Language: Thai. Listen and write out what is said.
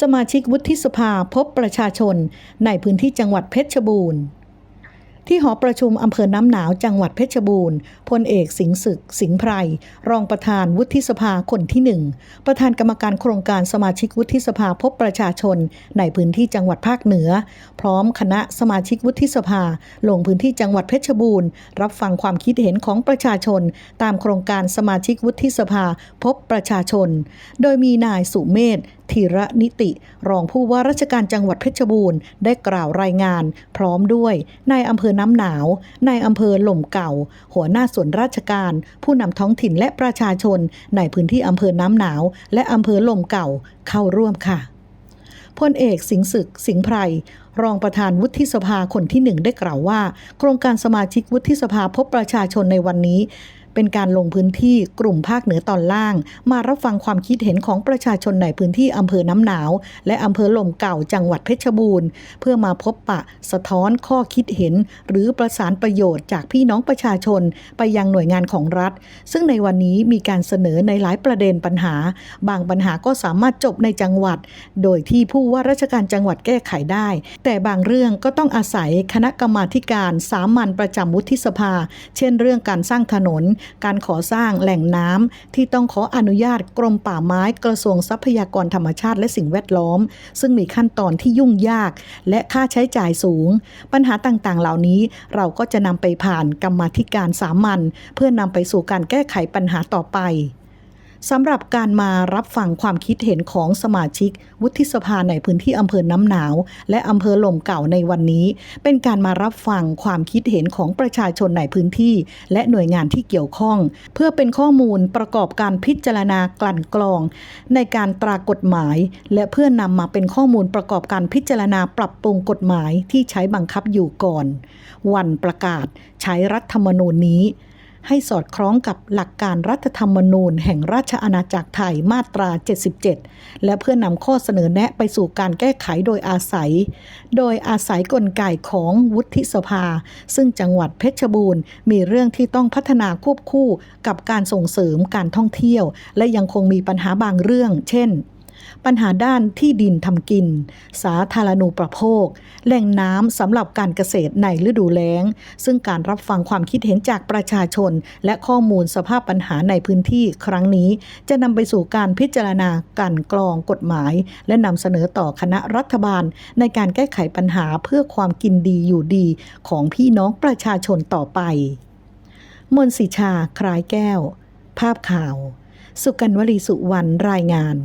สมาชิกวุฒิสภาพบประชาชนในพื้นที่จังหวัดเพชรบูรณ์ ที่หอประชุมอำเภอน้ำหนาวจังหวัดเพชรบูรณ์พลเอกสิงห์ศึก สิงห์ไพร รองประธานวุฒิสภาคนที่หนึ่งประธานกรรมการโครงการสมาชิกวุฒิสภาพบประชาชน ในพื้นที่จังหวัดภาคเหนือ พร้อมคณะสมาชิกวุฒิสภา ลงพื้นที่จังหวัดเพชรบูรณ์ รับฟังความคิดเห็นของประชาชน ตามโครงการสมาชิกวุฒิสภาพบประชาชน โดยมีนายสุเมธธีระนิติ รองผู้ว่าราชการจังหวัดเพชรบูรณ์ได้กล่าวรายงาน พร้อมด้วยนายอำเภอน้ำหนาวนายอำเภอหล่มเก่า หัวหน้าส่วนราชการ ผู้นำท้องถิ่นและประชาชน ในพื้นที่อำเภอน้ำหนาว และอำเภอหล่มเก่าเข้าร่วมค่ะพลเอกสิงศึกสิงไพรรองประธานวุฒิสภาคนที่หนึ่งได้กล่าวว่า โครงการสมาชิกวุฒิสภาพบประชาชนในวันนี้ เป็นการลงพื้นที่กลุ่มภาคเหนือตอนล่าง มารับฟังความคิดเห็นของประชาชนในพื้นที่อำเภอน้ำหนาว และอำเภอลมเก่าจังหวัดเพชรบูรณ์ เพื่อมาพบปะสะท้อนข้อคิดเห็น หรือประสานประโยชน์จากพี่น้องประชาชน ไปยังหน่วยงานของรัฐ ซึ่งในวันนี้มีการเสนอในหลายประเด็นปัญหา บางปัญหาก็สามารถจบในจังหวัด โดยที่ผู้ว่าราชการจังหวัดแก้ไขได้ แต่บางเรื่องก็ต้องอาศัยคณะกรรมาการสามัญประจำวุฒิสภา เช่นเรื่องการสร้างถนนการขอสร้างแหล่งน้ำที่ต้องขออนุญาตกรมป่าไม้กระทรวงทรัพยากรธรรมชาติและสิ่งแวดล้อม ซึ่งมีขั้นตอนที่ยุ่งยาก และค่าใช้จ่ายสูง ปัญหาต่างๆ เหล่านี้เราก็จะนำไปผ่านกรรมาธิการสามัญเพื่อนำไปสู่การแก้ไขปัญหาต่อไป สำหรับการมารับฟังความคิดเห็นของสมาชิก วุฒิสภาในพื้นที่อำเภอน้ำหนาว และอำเภอลมเก่าในวันนี้ เป็นการมารับฟังความคิดเห็นของประชาชนในพื้นที่ และหน่วยงานที่เกี่ยวข้อง เพื่อเป็นข้อมูลประกอบการพิจารณากลั่นกรอง ในการตรากฎหมาย และเพื่อนำมาเป็นข้อมูลประกอบการพิจารณาปรับปรุงกฎหมายที่ใช้บังคับอยู่ก่อน วันประกาศใช้รัฐธรรมนูญนี้ ให้สอดคล้องกับหลักการรัฐธรรมนูญ แห่งราชอาณาจักรไทยมาตรา 77 และเพื่อนำข้อเสนอแนะไปสู่การแก้ไขโดยอาศัย โดยอาศัยกลไกของวุฒิสภา ซึ่งจังหวัดเพชรบูรณ์ มีเรื่องที่ต้องพัฒนาควบคู่กับการส่งเสริมการท่องเที่ยว และยังคงมีปัญหาบางเรื่อง เช่น ปัญหาด้านที่ดินทำกิน สาธารณูปโภค แหล่งน้ำสำหรับการเกษตรในฤดูแล้ง ซึ่งการรับฟังความคิดเห็นจากประชาชน และข้อมูลสภาพปัญหาในพื้นที่ครั้งนี้ จะนำไปสู่การพิจารณาการกรองกฎหมาย และนำเสนอต่อคณะรัฐบาล ในการแก้ไขปัญหาเพื่อความกินดีอยู่ดีของพี่น้องประชาชนต่อไป มนสิชา คลายแก้ว ภาพข่าว สุกันวลีสุวรรณรายงาน